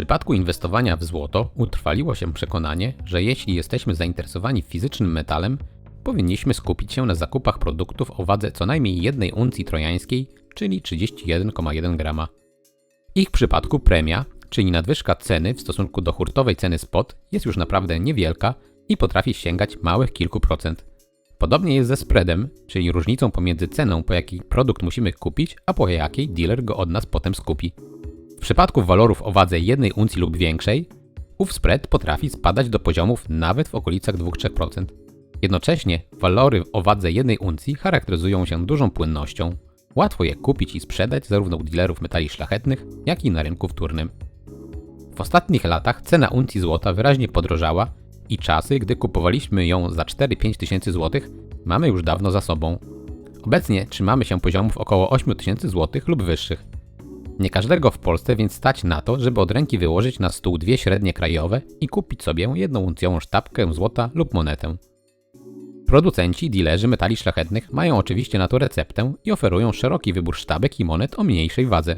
przypadku inwestowania w złoto utrwaliło się przekonanie, że jeśli jesteśmy zainteresowani fizycznym metalem, powinniśmy skupić się na zakupach produktów o wadze co najmniej jednej uncji trojańskiej, czyli 31,1 grama. W ich przypadku premia, czyli nadwyżka ceny w stosunku do hurtowej ceny spot, jest już naprawdę niewielka i potrafi sięgać małych kilku procent. Podobnie jest ze spreadem, czyli różnicą pomiędzy ceną, po jakiej produkt musimy kupić, a po jakiej dealer go od nas potem skupi. W przypadku walorów o wadze jednej uncji lub większej, ów spread potrafi spadać do poziomów nawet w okolicach 2-3%. Jednocześnie walory o wadze jednej uncji charakteryzują się dużą płynnością. Łatwo je kupić i sprzedać zarówno u dealerów metali szlachetnych, jak i na rynku wtórnym. W ostatnich latach cena uncji złota wyraźnie podrożała i czasy, gdy kupowaliśmy ją za 4-5 tysięcy złotych, mamy już dawno za sobą. Obecnie trzymamy się poziomów około 8 tysięcy złotych lub wyższych. Nie każdego w Polsce więc stać na to, żeby od ręki wyłożyć na stół dwie średnie krajowe i kupić sobie jedną uncjową sztabkę złota lub monetę. Producenci, dilerzy metali szlachetnych mają oczywiście na to receptę i oferują szeroki wybór sztabek i monet o mniejszej wadze.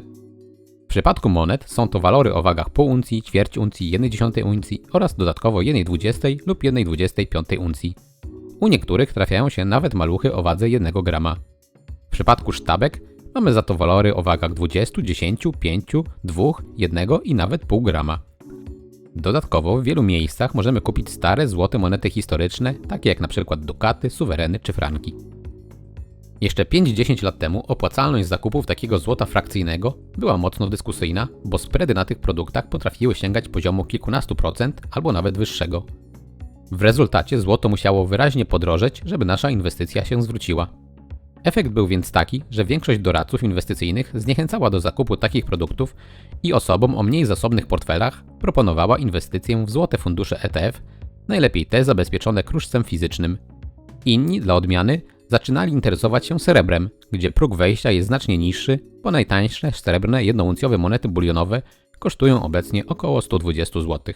W przypadku monet są to walory o wagach pół uncji, ćwierć uncji, 1,1 uncji oraz dodatkowo 1,20 lub 1,25 uncji. U niektórych trafiają się nawet maluchy o wadze 1 grama. W przypadku sztabek mamy za to walory o wagach 20, 10, 5, 2, 1 i nawet pół grama. Dodatkowo w wielu miejscach możemy kupić stare złote monety historyczne, takie jak np. dukaty, suwereny czy franki. Jeszcze 5-10 lat temu opłacalność zakupów takiego złota frakcyjnego była mocno dyskusyjna, bo spready na tych produktach potrafiły sięgać poziomu kilkunastu procent albo nawet wyższego. W rezultacie złoto musiało wyraźnie podrożeć, żeby nasza inwestycja się zwróciła. Efekt był więc taki, że większość doradców inwestycyjnych zniechęcała do zakupu takich produktów i osobom o mniej zasobnych portfelach proponowała inwestycję w złote fundusze ETF, najlepiej te zabezpieczone kruszcem fizycznym. Inni, dla odmiany, zaczynali interesować się srebrem, gdzie próg wejścia jest znacznie niższy, bo najtańsze srebrne jednouncjowe monety bulionowe kosztują obecnie około 120 zł.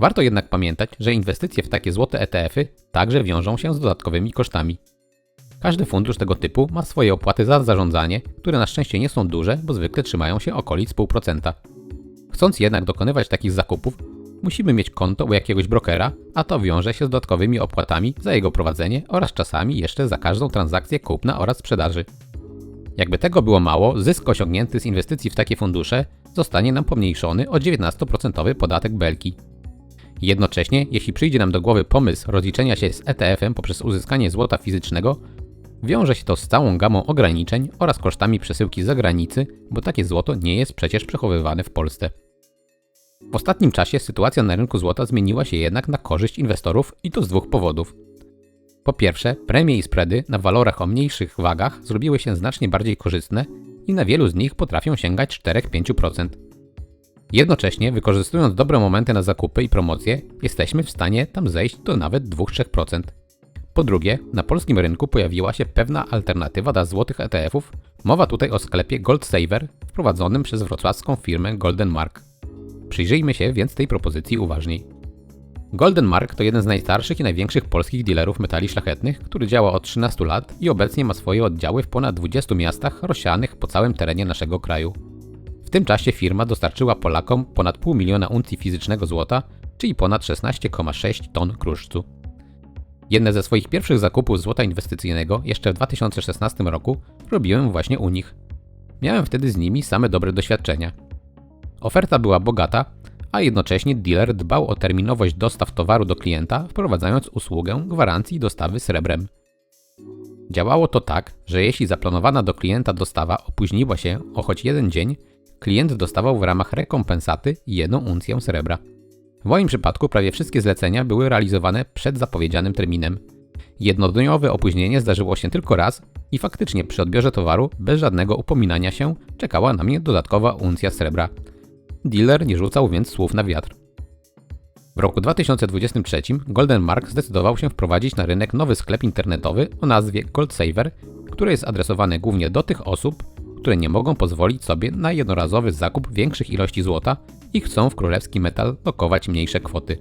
Warto jednak pamiętać, że inwestycje w takie złote ETF-y także wiążą się z dodatkowymi kosztami. Każdy fundusz tego typu ma swoje opłaty za zarządzanie, które na szczęście nie są duże, bo zwykle trzymają się okolic 0,5%. Chcąc jednak dokonywać takich zakupów, musimy mieć konto u jakiegoś brokera, a to wiąże się z dodatkowymi opłatami za jego prowadzenie oraz czasami jeszcze za każdą transakcję kupna oraz sprzedaży. Jakby tego było mało, zysk osiągnięty z inwestycji w takie fundusze zostanie nam pomniejszony o 19% podatek belki. Jednocześnie, jeśli przyjdzie nam do głowy pomysł rozliczenia się z ETF-em poprzez uzyskanie złota fizycznego, wiąże się to z całą gamą ograniczeń oraz kosztami przesyłki z zagranicy, bo takie złoto nie jest przecież przechowywane w Polsce. W ostatnim czasie sytuacja na rynku złota zmieniła się jednak na korzyść inwestorów i to z dwóch powodów. Po pierwsze, premie i spready na walorach o mniejszych wagach zrobiły się znacznie bardziej korzystne i na wielu z nich potrafią sięgać 4-5%. Jednocześnie, wykorzystując dobre momenty na zakupy i promocje, jesteśmy w stanie tam zejść do nawet 2-3%. Po drugie, na polskim rynku pojawiła się pewna alternatywa dla złotych ETF-ów. Mowa tutaj o sklepie Gold Saver wprowadzonym przez wrocławską firmę Golden Mark. Przyjrzyjmy się więc tej propozycji uważniej. Golden Mark to jeden z najstarszych i największych polskich dealerów metali szlachetnych, który działa od 13 lat i obecnie ma swoje oddziały w ponad 20 miastach rozsianych po całym terenie naszego kraju. W tym czasie firma dostarczyła Polakom ponad pół miliona uncji fizycznego złota, czyli ponad 16,6 ton kruszcu. Jedne ze swoich pierwszych zakupów złota inwestycyjnego jeszcze w 2016 roku robiłem właśnie u nich. Miałem wtedy z nimi same dobre doświadczenia. Oferta była bogata, a jednocześnie dealer dbał o terminowość dostaw towaru do klienta, wprowadzając usługę gwarancji dostawy srebrem. Działało to tak, że jeśli zaplanowana do klienta dostawa opóźniła się o choć jeden dzień, klient dostawał w ramach rekompensaty jedną uncję srebra. W moim przypadku prawie wszystkie zlecenia były realizowane przed zapowiedzianym terminem. Jednodniowe opóźnienie zdarzyło się tylko raz i faktycznie przy odbiorze towaru bez żadnego upominania się czekała na mnie dodatkowa uncja srebra. Dealer nie rzucał więc słów na wiatr. W roku 2023 Golden Mark zdecydował się wprowadzić na rynek nowy sklep internetowy o nazwie Gold Saver, który jest adresowany głównie do tych osób, które nie mogą pozwolić sobie na jednorazowy zakup większych ilości złota i chcą w królewski metal lokować mniejsze kwoty.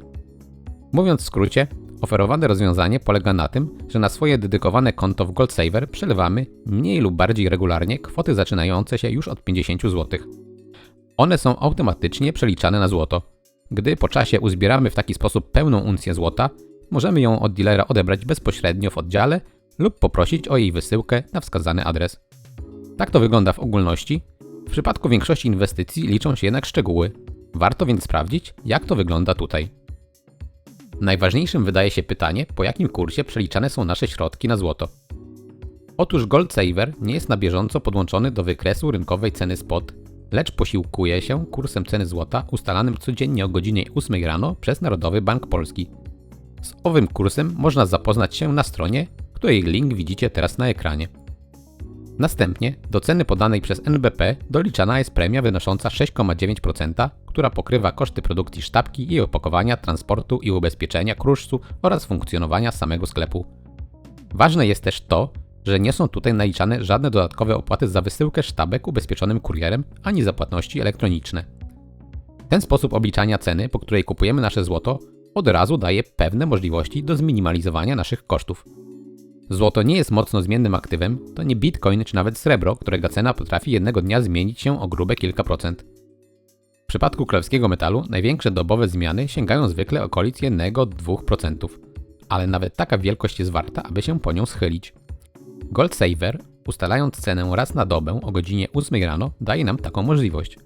Mówiąc w skrócie, oferowane rozwiązanie polega na tym, że na swoje dedykowane konto w GoldSaver przelewamy mniej lub bardziej regularnie kwoty zaczynające się już od 50 zł. One są automatycznie przeliczane na złoto. Gdy po czasie uzbieramy w taki sposób pełną uncję złota, możemy ją od dealera odebrać bezpośrednio w oddziale lub poprosić o jej wysyłkę na wskazany adres. Tak to wygląda w ogólności. W przypadku większości inwestycji liczą się jednak szczegóły. Warto więc sprawdzić, jak to wygląda tutaj. Najważniejszym wydaje się pytanie, po jakim kursie przeliczane są nasze środki na złoto. Otóż Gold Saver nie jest na bieżąco podłączony do wykresu rynkowej ceny spot, lecz posiłkuje się kursem ceny złota ustalanym codziennie o godzinie 8 rano przez Narodowy Bank Polski. Z owym kursem można zapoznać się na stronie, której link widzicie teraz na ekranie. Następnie do ceny podanej przez NBP doliczana jest premia wynosząca 6,9%, która pokrywa koszty produkcji sztabki i opakowania, transportu i ubezpieczenia kruszcu oraz funkcjonowania samego sklepu. Ważne jest też to, że nie są tutaj naliczane żadne dodatkowe opłaty za wysyłkę sztabek ubezpieczonym kurierem ani za płatności elektroniczne. Ten sposób obliczania ceny, po której kupujemy nasze złoto, od razu daje pewne możliwości do zminimalizowania naszych kosztów. Złoto nie jest mocno zmiennym aktywem, to nie bitcoin czy nawet srebro, którego cena potrafi jednego dnia zmienić się o grube kilka procent. W przypadku królewskiego metalu największe dobowe zmiany sięgają zwykle okolic 1-2%, ale nawet taka wielkość jest warta, aby się po nią schylić. Gold Saver, ustalając cenę raz na dobę o godzinie 8 rano, daje nam taką możliwość.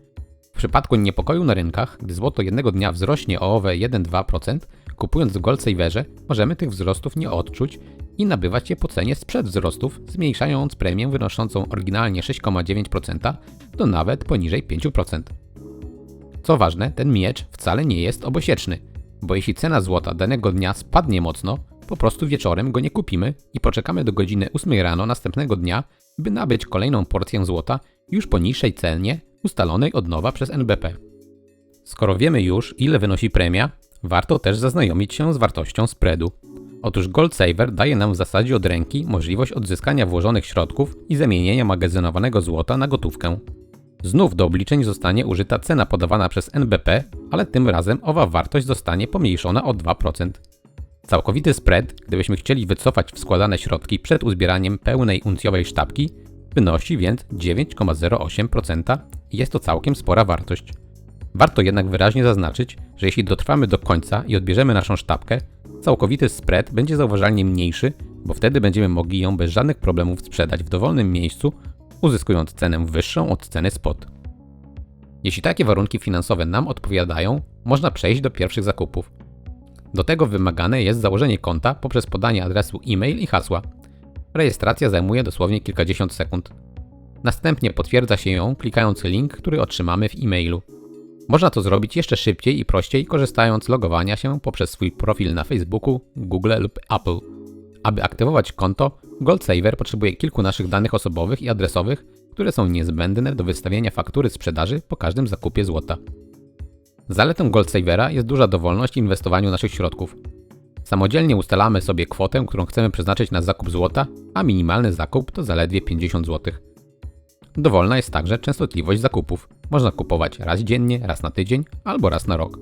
W przypadku niepokoju na rynkach, gdy złoto jednego dnia wzrośnie o owe 1-2%, kupując w Gold Saverze możemy tych wzrostów nie odczuć i nabywać je po cenie sprzed wzrostów, zmniejszając premię wynoszącą oryginalnie 6,9% do nawet poniżej 5%. Co ważne, ten miecz wcale nie jest obosieczny, bo jeśli cena złota danego dnia spadnie mocno, po prostu wieczorem go nie kupimy i poczekamy do godziny 8 rano następnego dnia, by nabyć kolejną porcję złota już po niższej cenie ustalonej od nowa przez NBP. Skoro wiemy już, ile wynosi premia, warto też zaznajomić się z wartością spreadu. Otóż Gold Saver daje nam w zasadzie od ręki możliwość odzyskania włożonych środków i zamienienia magazynowanego złota na gotówkę. Znów do obliczeń zostanie użyta cena podawana przez NBP, ale tym razem owa wartość zostanie pomniejszona o 2%. Całkowity spread, gdybyśmy chcieli wycofać wskładane środki przed uzbieraniem pełnej uncjowej sztabki, wynosi więc 9,08% i jest to całkiem spora wartość. Warto jednak wyraźnie zaznaczyć, że jeśli dotrwamy do końca i odbierzemy naszą sztabkę, całkowity spread będzie zauważalnie mniejszy, bo wtedy będziemy mogli ją bez żadnych problemów sprzedać w dowolnym miejscu, uzyskując cenę wyższą od ceny spot. Jeśli takie warunki finansowe nam odpowiadają, można przejść do pierwszych zakupów. Do tego wymagane jest założenie konta poprzez podanie adresu e-mail i hasła. Rejestracja zajmuje dosłownie kilkadziesiąt sekund. Następnie potwierdza się ją klikając link, który otrzymamy w e-mailu. Można to zrobić jeszcze szybciej i prościej, korzystając z logowania się poprzez swój profil na Facebooku, Google lub Apple. Aby aktywować konto, GoldSaver potrzebuje kilku naszych danych osobowych i adresowych, które są niezbędne do wystawienia faktury sprzedaży po każdym zakupie złota. Zaletą GoldSavera jest duża dowolność w inwestowaniu naszych środków. Samodzielnie ustalamy sobie kwotę, którą chcemy przeznaczyć na zakup złota, a minimalny zakup to zaledwie 50 zł. Dowolna jest także częstotliwość zakupów. Można kupować raz dziennie, raz na tydzień albo raz na rok.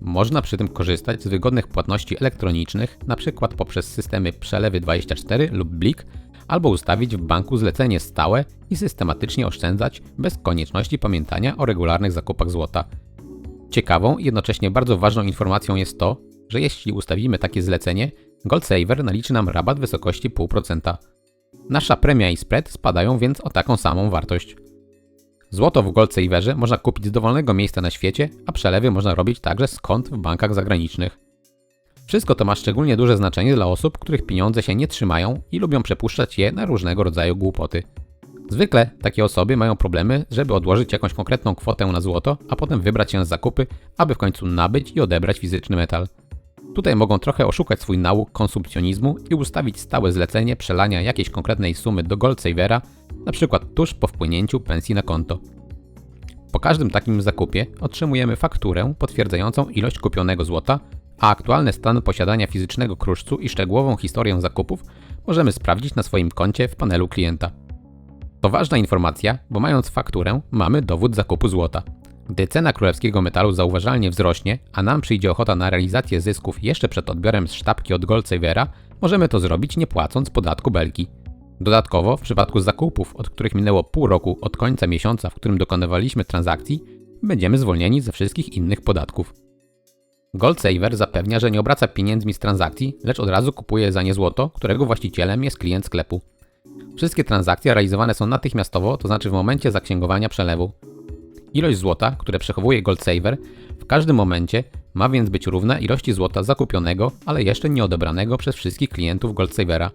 Można przy tym korzystać z wygodnych płatności elektronicznych, np. poprzez systemy Przelewy24 lub Blik, albo ustawić w banku zlecenie stałe i systematycznie oszczędzać bez konieczności pamiętania o regularnych zakupach złota. Ciekawą i jednocześnie bardzo ważną informacją jest to, że jeśli ustawimy takie zlecenie, GoldSaver naliczy nam rabat w wysokości 0,5%. Nasza premia i spread spadają więc o taką samą wartość. Złoto w GoldSaverze można kupić z dowolnego miejsca na świecie, a przelewy można robić także kont w bankach zagranicznych. Wszystko to ma szczególnie duże znaczenie dla osób, których pieniądze się nie trzymają i lubią przepuszczać je na różnego rodzaju głupoty. Zwykle takie osoby mają problemy, żeby odłożyć jakąś konkretną kwotę na złoto, a potem wybrać się z zakupy, aby w końcu nabyć i odebrać fizyczny metal. Tutaj mogą trochę oszukać swój nauk konsumpcjonizmu i ustawić stałe zlecenie przelania jakiejś konkretnej sumy do Goldsavera, np. tuż po wpłynięciu pensji na konto. Po każdym takim zakupie otrzymujemy fakturę potwierdzającą ilość kupionego złota, a aktualny stan posiadania fizycznego kruszcu i szczegółową historię zakupów możemy sprawdzić na swoim koncie w panelu klienta. To ważna informacja, bo mając fakturę mamy dowód zakupu złota. Gdy cena królewskiego metalu zauważalnie wzrośnie, a nam przyjdzie ochota na realizację zysków jeszcze przed odbiorem z sztabki od Goldsavera, możemy to zrobić nie płacąc podatku belki. Dodatkowo, w przypadku zakupów, od których minęło pół roku od końca miesiąca, w którym dokonywaliśmy transakcji, będziemy zwolnieni ze wszystkich innych podatków. Goldsaver zapewnia, że nie obraca pieniędzmi z transakcji, lecz od razu kupuje za nie złoto, którego właścicielem jest klient sklepu. Wszystkie transakcje realizowane są natychmiastowo, to znaczy w momencie zaksięgowania przelewu. Ilość złota, które przechowuje Goldsaver, w każdym momencie ma więc być równa ilości złota zakupionego, ale jeszcze nie odebranego przez wszystkich klientów Goldsavera.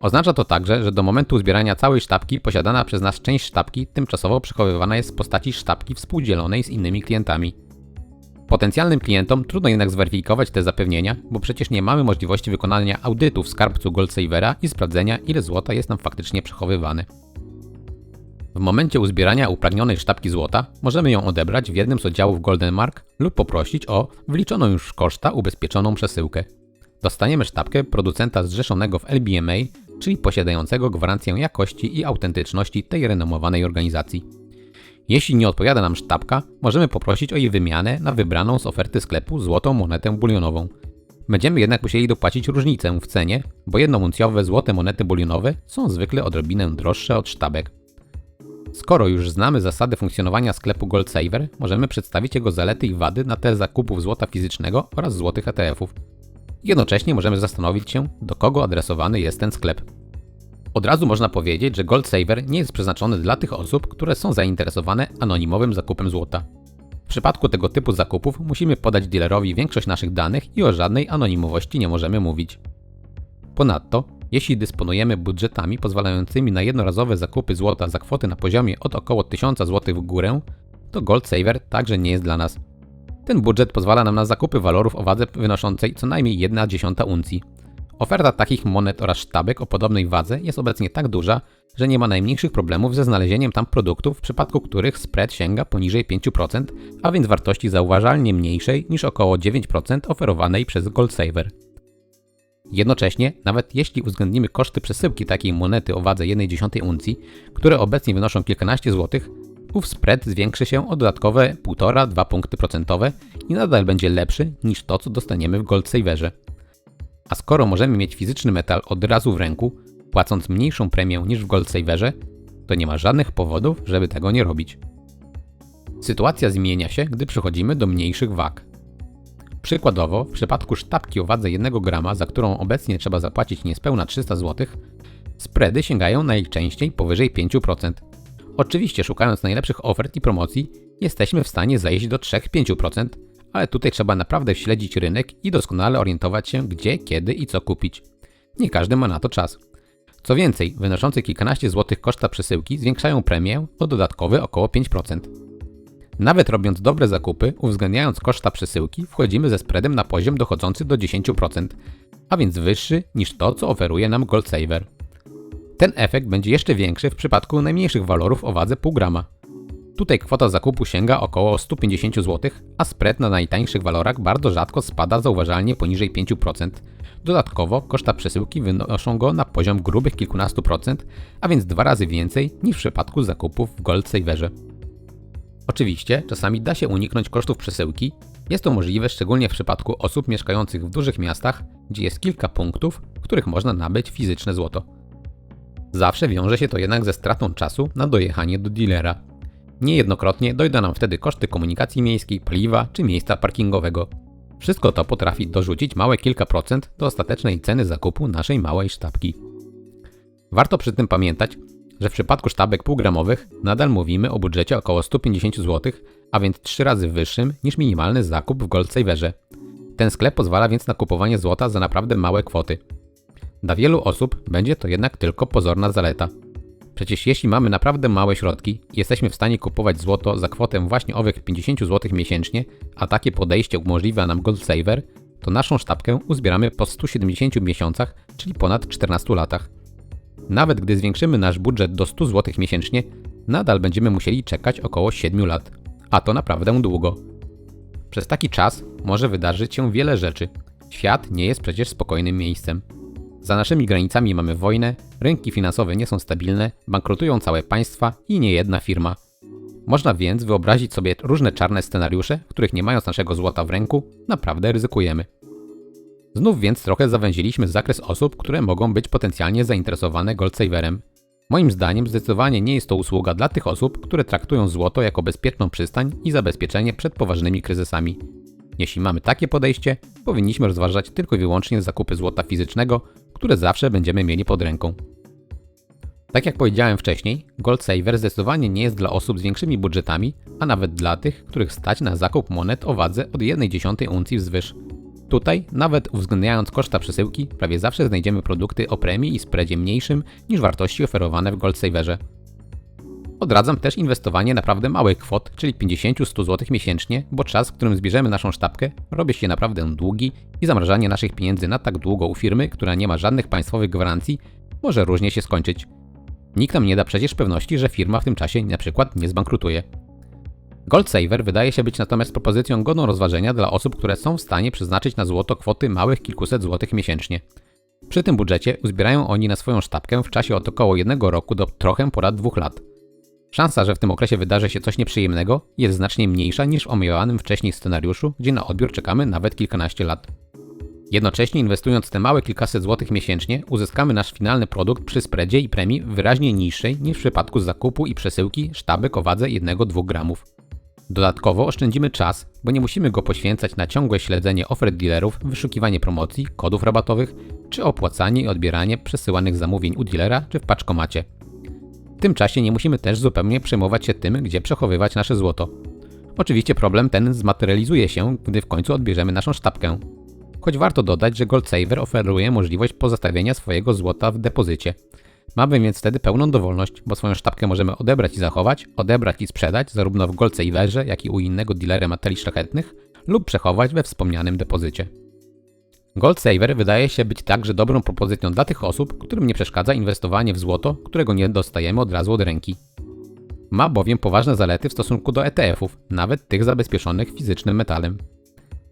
Oznacza to także, że do momentu zbierania całej sztabki posiadana przez nas część sztabki tymczasowo przechowywana jest w postaci sztabki współdzielonej z innymi klientami. Potencjalnym klientom trudno jednak zweryfikować te zapewnienia, bo przecież nie mamy możliwości wykonania audytu w skarbcu Goldsavera i sprawdzenia, ile złota jest nam faktycznie przechowywane. W momencie uzbierania upragnionej sztabki złota możemy ją odebrać w jednym z oddziałów Golden Mark lub poprosić o wliczoną już koszta ubezpieczoną przesyłkę. Dostaniemy sztabkę producenta zrzeszonego w LBMA, czyli posiadającego gwarancję jakości i autentyczności tej renomowanej organizacji. Jeśli nie odpowiada nam sztabka, możemy poprosić o jej wymianę na wybraną z oferty sklepu złotą monetę bulionową. Będziemy jednak musieli dopłacić różnicę w cenie, bo jednouncjowe złote monety bulionowe są zwykle odrobinę droższe od sztabek. Skoro już znamy zasady funkcjonowania sklepu Goldsaver, możemy przedstawić jego zalety i wady na tle zakupów złota fizycznego oraz złotych ETF-ów. Jednocześnie możemy zastanowić się, do kogo adresowany jest ten sklep. Od razu można powiedzieć, że Goldsaver nie jest przeznaczony dla tych osób, które są zainteresowane anonimowym zakupem złota. W przypadku tego typu zakupów musimy podać dealerowi większość naszych danych i o żadnej anonimowości nie możemy mówić. Ponadto, jeśli dysponujemy budżetami pozwalającymi na jednorazowe zakupy złota za kwoty na poziomie od około 1000 zł w górę, to Goldsaver także nie jest dla nas. Ten budżet pozwala nam na zakupy walorów o wadze wynoszącej co najmniej 1,1 uncji. Oferta takich monet oraz sztabek o podobnej wadze jest obecnie tak duża, że nie ma najmniejszych problemów ze znalezieniem tam produktów, w przypadku których spread sięga poniżej 5%, a więc wartości zauważalnie mniejszej niż około 9% oferowanej przez Goldsaver. Jednocześnie, nawet jeśli uwzględnimy koszty przesyłki takiej monety o wadze 1,1 uncji, które obecnie wynoszą kilkanaście złotych, ów spread zwiększy się o dodatkowe 1,5-2 punkty procentowe i nadal będzie lepszy niż to, co dostaniemy w Goldsaverze. A skoro możemy mieć fizyczny metal od razu w ręku, płacąc mniejszą premię niż w Goldsaverze, to nie ma żadnych powodów, żeby tego nie robić. Sytuacja zmienia się, gdy przechodzimy do mniejszych wag. Przykładowo, w przypadku sztabki o wadze 1 grama, za którą obecnie trzeba zapłacić niespełna 300 zł, spready sięgają najczęściej powyżej 5%. Oczywiście szukając najlepszych ofert i promocji, jesteśmy w stanie zejść do 3-5%, ale tutaj trzeba naprawdę śledzić rynek i doskonale orientować się gdzie, kiedy i co kupić. Nie każdy ma na to czas. Co więcej, wynoszące kilkanaście złotych koszta przesyłki zwiększają premię o dodatkowe około 5%. Nawet robiąc dobre zakupy, uwzględniając koszta przesyłki, wchodzimy ze spreadem na poziom dochodzący do 10%, a więc wyższy niż to, co oferuje nam Goldsaver. Ten efekt będzie jeszcze większy w przypadku najmniejszych walorów o wadze pół grama. Tutaj kwota zakupu sięga około 150 zł, a spread na najtańszych walorach bardzo rzadko spada zauważalnie poniżej 5%. Dodatkowo koszta przesyłki wynoszą go na poziom grubych kilkunastu procent, a więc dwa razy więcej niż w przypadku zakupów w Goldsaverze. Oczywiście, czasami da się uniknąć kosztów przesyłki. Jest to możliwe szczególnie w przypadku osób mieszkających w dużych miastach, gdzie jest kilka punktów, w których można nabyć fizyczne złoto. Zawsze wiąże się to jednak ze stratą czasu na dojechanie do dealera. Niejednokrotnie dojdą nam wtedy koszty komunikacji miejskiej, paliwa czy miejsca parkingowego. Wszystko to potrafi dorzucić małe kilka procent do ostatecznej ceny zakupu naszej małej sztabki. Warto przy tym pamiętać, że w przypadku sztabek półgramowych nadal mówimy o budżecie około 150 zł, a więc 3 razy wyższym niż minimalny zakup w Goldsaverze. Ten sklep pozwala więc na kupowanie złota za naprawdę małe kwoty. Dla wielu osób będzie to jednak tylko pozorna zaleta. Przecież jeśli mamy naprawdę małe środki i jesteśmy w stanie kupować złoto za kwotę właśnie owych 50 zł miesięcznie, a takie podejście umożliwia nam Goldsaver, to naszą sztabkę uzbieramy po 170 miesiącach, czyli ponad 14 latach. Nawet gdy zwiększymy nasz budżet do 100 zł miesięcznie, nadal będziemy musieli czekać około 7 lat. A to naprawdę długo. Przez taki czas może wydarzyć się wiele rzeczy. Świat nie jest przecież spokojnym miejscem. Za naszymi granicami mamy wojnę, rynki finansowe nie są stabilne, bankrutują całe państwa i nie jedna firma. Można więc wyobrazić sobie różne czarne scenariusze, w których nie mając naszego złota w ręku, naprawdę ryzykujemy. Znów więc trochę zawęziliśmy zakres osób, które mogą być potencjalnie zainteresowane Goldsaverem. Moim zdaniem zdecydowanie nie jest to usługa dla tych osób, które traktują złoto jako bezpieczną przystań i zabezpieczenie przed poważnymi kryzysami. Jeśli mamy takie podejście, powinniśmy rozważać tylko i wyłącznie zakupy złota fizycznego, które zawsze będziemy mieli pod ręką. Tak jak powiedziałem wcześniej, Gold Saver zdecydowanie nie jest dla osób z większymi budżetami, a nawet dla tych, których stać na zakup monet o wadze od 1,1 uncji wzwyż. Tutaj, nawet uwzględniając koszta przesyłki, prawie zawsze znajdziemy produkty o premii i spreadzie mniejszym niż wartości oferowane w Gold Saverze. Odradzam też inwestowanie naprawdę małych kwot, czyli 50-100 zł miesięcznie, bo czas, w którym zbierzemy naszą sztabkę, robi się naprawdę długi i zamrażanie naszych pieniędzy na tak długo u firmy, która nie ma żadnych państwowych gwarancji, może różnie się skończyć. Nikt nam nie da przecież pewności, że firma w tym czasie na przykład nie zbankrutuje. Gold Saver wydaje się być natomiast propozycją godną rozważenia dla osób, które są w stanie przeznaczyć na złoto kwoty małych kilkuset złotych miesięcznie. Przy tym budżecie uzbierają oni na swoją sztabkę w czasie od około jednego roku do trochę ponad dwóch lat. Szansa, że w tym okresie wydarzy się coś nieprzyjemnego, jest znacznie mniejsza niż w omawianym wcześniej scenariuszu, gdzie na odbiór czekamy nawet kilkanaście lat. Jednocześnie inwestując te małe kilkaset złotych miesięcznie, uzyskamy nasz finalny produkt przy spreadzie i premii wyraźnie niższej niż w przypadku zakupu i przesyłki sztabek o wadze 1-2 gramów. Dodatkowo oszczędzimy czas, bo nie musimy go poświęcać na ciągłe śledzenie ofert dealerów, wyszukiwanie promocji, kodów rabatowych, czy opłacanie i odbieranie przesyłanych zamówień u dealera czy w paczkomacie. W tym czasie nie musimy też zupełnie przejmować się tym, gdzie przechowywać nasze złoto. Oczywiście problem ten zmaterializuje się, gdy w końcu odbierzemy naszą sztabkę. Choć warto dodać, że GoldSaver oferuje możliwość pozostawienia swojego złota w depozycie. Mamy więc wtedy pełną dowolność, bo swoją sztabkę możemy odebrać i zachować, odebrać i sprzedać zarówno w GoldSaverze, jak i u innego dealera metali szlachetnych lub przechować we wspomnianym depozycie. GoldSaver wydaje się być także dobrą propozycją dla tych osób, którym nie przeszkadza inwestowanie w złoto, którego nie dostajemy od razu od ręki. Ma bowiem poważne zalety w stosunku do ETF-ów, nawet tych zabezpieczonych fizycznym metalem.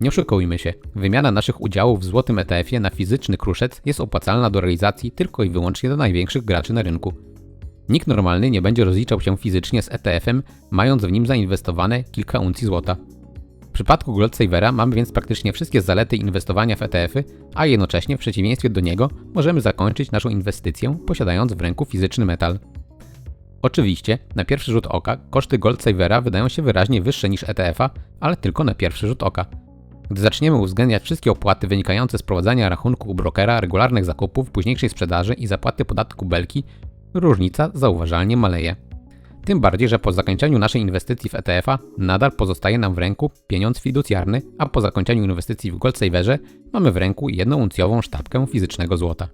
Nie oszukujmy się, wymiana naszych udziałów w złotym ETF-ie na fizyczny kruszec jest opłacalna do realizacji tylko i wyłącznie dla największych graczy na rynku. Nikt normalny nie będzie rozliczał się fizycznie z ETF-em, mając w nim zainwestowane kilka uncji złota. W przypadku Goldsavera mamy więc praktycznie wszystkie zalety inwestowania w ETF-y, a jednocześnie w przeciwieństwie do niego możemy zakończyć naszą inwestycję posiadając w ręku fizyczny metal. Oczywiście, na pierwszy rzut oka koszty Goldsavera wydają się wyraźnie wyższe niż ETF-a, ale tylko na pierwszy rzut oka. Gdy zaczniemy uwzględniać wszystkie opłaty wynikające z prowadzenia rachunku u brokera, regularnych zakupów, późniejszej sprzedaży i zapłaty podatku belki, różnica zauważalnie maleje. Tym bardziej, że po zakończeniu naszej inwestycji w ETF-a nadal pozostaje nam w ręku pieniądz fiducjarny, a po zakończeniu inwestycji w Goldsaverze mamy w ręku jednouncjową sztabkę fizycznego złota.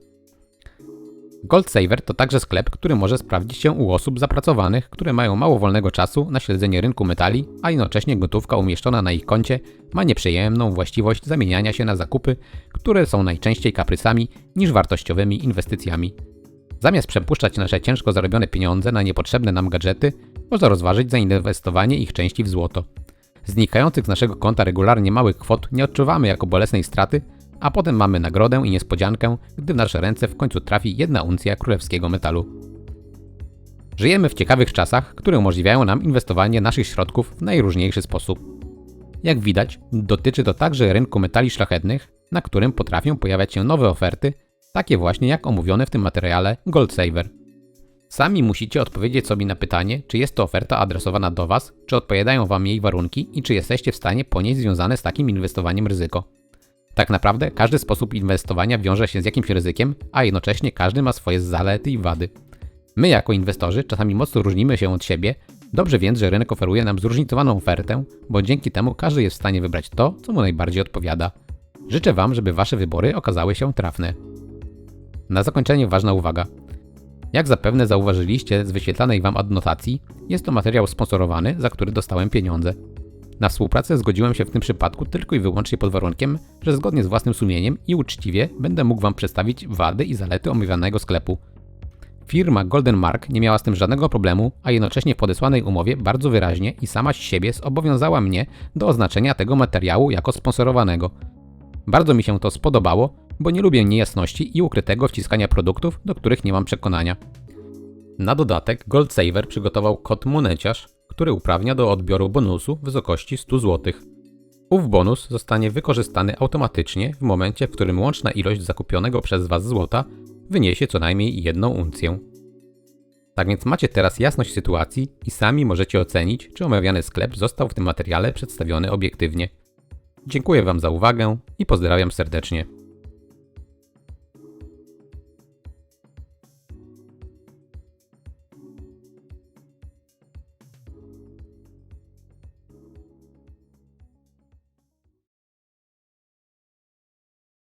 Goldsaver to także sklep, który może sprawdzić się u osób zapracowanych, które mają mało wolnego czasu na śledzenie rynku metali, a jednocześnie gotówka umieszczona na ich koncie ma nieprzyjemną właściwość zamieniania się na zakupy, które są najczęściej kaprysami niż wartościowymi inwestycjami. Zamiast przepuszczać nasze ciężko zarobione pieniądze na niepotrzebne nam gadżety, można rozważyć zainwestowanie ich części w złoto. Znikających z naszego konta regularnie małych kwot nie odczuwamy jako bolesnej straty, a potem mamy nagrodę i niespodziankę, gdy w nasze ręce w końcu trafi jedna uncja królewskiego metalu. Żyjemy w ciekawych czasach, które umożliwiają nam inwestowanie naszych środków w najróżniejszy sposób. Jak widać, dotyczy to także rynku metali szlachetnych, na którym potrafią pojawiać się nowe oferty, takie właśnie jak omówione w tym materiale Goldsaver. Sami musicie odpowiedzieć sobie na pytanie, czy jest to oferta adresowana do Was, czy odpowiadają Wam jej warunki i czy jesteście w stanie ponieść związane z takim inwestowaniem ryzyko. Tak naprawdę każdy sposób inwestowania wiąże się z jakimś ryzykiem, a jednocześnie każdy ma swoje zalety i wady. My jako inwestorzy czasami mocno różnimy się od siebie, dobrze więc, że rynek oferuje nam zróżnicowaną ofertę, bo dzięki temu każdy jest w stanie wybrać to, co mu najbardziej odpowiada. Życzę Wam, żeby Wasze wybory okazały się trafne. Na zakończenie ważna uwaga. Jak zapewne zauważyliście z wyświetlanej Wam adnotacji, jest to materiał sponsorowany, za który dostałem pieniądze. Na współpracę zgodziłem się w tym przypadku tylko i wyłącznie pod warunkiem, że zgodnie z własnym sumieniem i uczciwie będę mógł Wam przedstawić wady i zalety omawianego sklepu. Firma Golden Mark nie miała z tym żadnego problemu, a jednocześnie w podesłanej umowie bardzo wyraźnie i sama z siebie zobowiązała mnie do oznaczenia tego materiału jako sponsorowanego. Bardzo mi się to spodobało, bo nie lubię niejasności i ukrytego wciskania produktów, do których nie mam przekonania. Na dodatek Goldsaver przygotował kod moneciarz, który uprawnia do odbioru bonusu w wysokości 100 zł. Ów bonus zostanie wykorzystany automatycznie w momencie, w którym łączna ilość zakupionego przez Was złota wyniesie co najmniej jedną uncję. Tak więc macie teraz jasność sytuacji i sami możecie ocenić, czy omawiany sklep został w tym materiale przedstawiony obiektywnie. Dziękuję Wam za uwagę i pozdrawiam serdecznie.